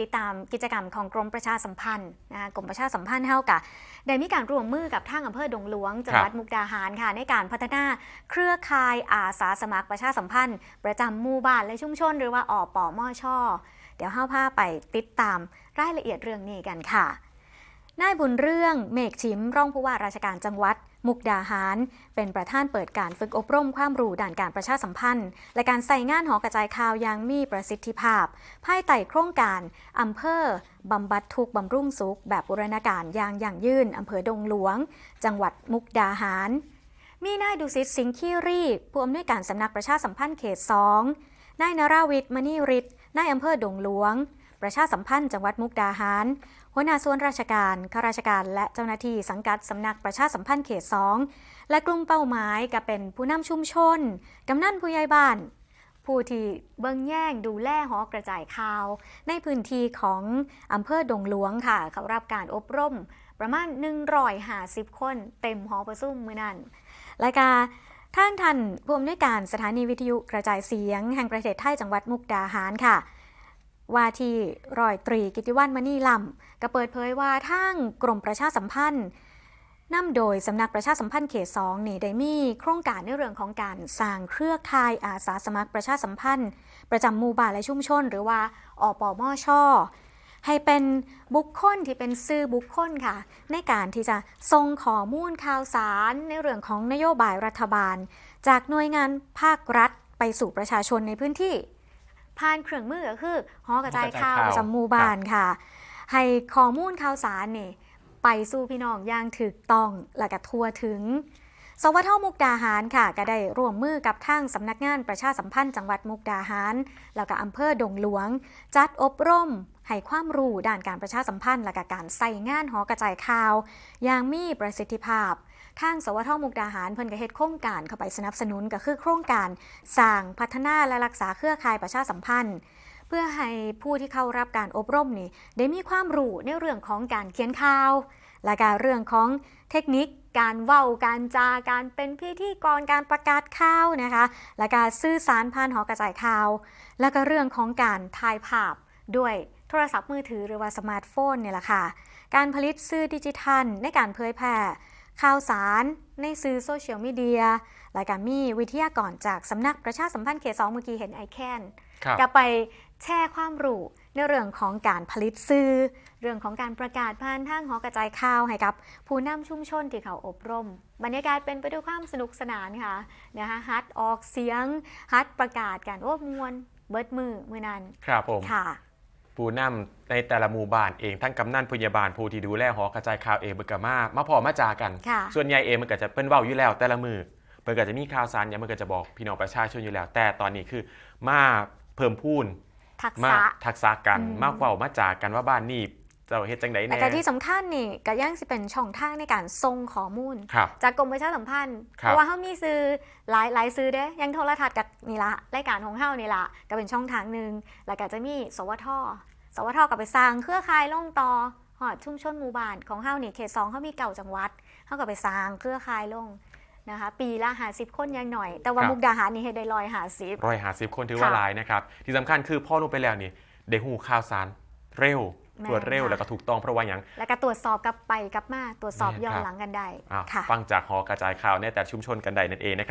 ติดตามกิจกรรมของกรมประชาสัมพันธ์นะคะกรมประชาสัมพันธ์เท่ากับได้มีการร่วมมือกับทางอำเภอดงหลวงจังหวัดมุกดาหารค่ะในการพัฒนาเครือข่ายอาสาสมัครประชาสัมพันธ์ ประจำหมู่บ้านและชุมชน หรือว่าอปมชเดี๋ยวห้าผ้าไปติดตามรายละเอียดเรื่องนี้กันค่ะ นายบุญเรื่องเมฆชิมรองผู้ว่าราชการจังหวัด มุกดาหาร เป็นประธานเปิดการฝึกอบรมความรู้ด้านการประชาสัมพันธ์ และการใส่งานหอกระจายข่าวอย่างมีประสิทธิภาพ ภายใต้โครงการอำเภอบำบัดทุกบำรุงสุข แบบบูรณาการอย่างยั่งยืนอำเภอดงหลวง จังหวัดมุกดาหาร มีนายดุสิตสิงห์คีรีผู้อำนวยการสำนักประชาสัมพันธ์เขต2นายนาราวิทย์มณีริศนายอำเภอดงหลวง ประชาสัมพันธ์จังหวัดมุกดาหาร หัวหน้าส่วนราชการข้าราชการและเจ้าหน้าที่สังกัดสำนักประชาสัมพันธ์เขต2และกลุ่มเป้าหมายก็เป็นผู้นำชุมชนกำนันผู้ใหญ่บ้าน ผู้ที่เบิ่งแย่งดูแลหอกระจายข่าว ในพื้นที่ของอำเภอดงหลวงค่ะ เขารับการอบรม ประมาณ150คน เต็มหอประชุมมือนั้นและการทางทันผู้อำนวยการสถานีวิทยุกระจายเสียงแห่งประเทศไทยจังหวัดมุกดาหารค่ะ ว่าที่ร้อยตรีกิติวันมณีลำก็เปิดเผยว่าทางกรมประชาสัมพันธ์นำโดยสำนักประชาสัมพันธ์เขต2นี่ได้มีโครงการในเรื่องของการสร้างเครือข่ายอาสาสมัครประชาสัมพันธ์ ประจำหมู่บ้านและชุมชน หรือว่าอปอมอชอให้เป็นบุคคลที่เป็นสื่อบุคคลค่ะ ในการที่จะส่งข้อมูลข่าวสารในเรื่องของนโยบายรัฐบาล จากหน่วยงานภาครัฐไปสู่ประชาชนในพื้นที่ ผ่านเครื่องมือก็คือหอกระจายข่าวหอกระจายข่าวประจำหมู่บ้านค่ะ ให้ข้อมูลข่าวสารนี่ไปสู่พี่น้องอย่างถูกต้องและก็ทั่วถึง สวทมุกดาหารค่ะ ก็ได้ร่วมมือกับทางสำนักงานประชาสัมพันธ์จังหวัดมุกดาหาร แล้วก็อำเภอดงหลวง จัดอบรม ให้ความรู้ด้านการประชาสัมพันธ์และกการใส่งานหอกระจายข่าว อย่างมีประสิทธิภาพทางสวทมุกดาหารเพิ่นก็เฮ็ดโครงการเข้าไปสนับสนุนก็คือโครงการสร้างพัฒนาและรักษาเครือข่ายประชาสัมพันธ์ เพื่อให้ผู้ที่เข้ารับการอบรมนี่ได้มีความรู้ในเรื่องของการเขียนข่าว และการเรื่องของเทคนิค การเว้าการจาการเป็นพิธีกรการประกาศข่าวนะคะและการสื่อสารผ่านหอกระจายข่าว และก็เรื่องของการถ่ายภาพด้วย โทรศัพท์มือถือหรือว่าสมาร์ทโฟนเนี่ยแหละค่ะ การผลิตสื่อดิจิทัล ในการเผยแพร่ข่าวสารในสื่อโซเชียลมีเดียและการมีวิทยากรจากสำนักประชาสัมพันธ์เขตสองเมื่อกี้เห็นไอแคนครับก็ไปแชร์ความรู้ในเรื่องของการผลิตสื่อ เรื่องของการประกาศผ่านทางหอกระจายข่าวให้กับผู้นำชุมชนที่เขาอบรม บรรยากาศเป็นไปด้วยความสนุกสนานค่ะนะคะฮัดออกเสียงฮัดประกาศกันโอ้มวนเบิดมือมือนั้นครับผมค่ะ ผู้นำในแต่ละหมู่บ้านเองทั้งกำนันพยาบาลผู้ที่ดูแลหอกระจายข่าวเองเบิกกะมามาพอมาจากัน ค่ะ ส่วนใหญ่เองมันก็จะเป็นเว้าอยู่แล้วแต่ละมือเปินก็จะมีข่าวสารอย่างมันก็จะบอกพี่น้องประชาชนอยู่แล้ว แต่ตอนนี้คือมาเพิ่มพูน ทักมาษะ ทักษะกันอืม มาเว้ามาจากันว่าบ้านนี้ เจะเฮ็ดจังไดแต่แน่ก็ที่สำคัญนี่ก็ยังสิเป็นช่องทางในการส่งข้อมูลครับจากกรมประชาสัมพันธ์ครับเพราะว่าเขามีซื้อหลายหลายซื้อเด้ยังโทรทัศน์กับนี่ละรายการของเฮานี่ละก็เป็นช่องทางหนึ่งแล้วก็จะมีสวท สวทก็ไปสร้างเครือข่ายล่องต่อหอดชุมชนหมู่บ้านของเฮานี่เขตสองเขามีเก่าจังหวัดเฮาก็ไปสร้างเครือข่ายลงนะคะปีละหาสิบคนอยังหน่อย แต่ว่าครับมุกดาหารนี่ให้ได้ลอยหาสิบร้อยหาสิบคนถือว่าค่ะหลายนะครับ ที่สำคัญคือพ่อลงไปแล้วนี่ได้หูข่าวสารเร็ว แม่นรวดเร็วค่ะแล้วก็ถูกต้องเพราะว่าอย่างแล้วก็ตรวจสอบกลับไปกลับมาตรวจสอบแม่นย้อนครับหลังกันได้อะค่ะฟังจากหอกระจายข่าวในแต่ละชุมชนกันใดนั่นเองนะครับ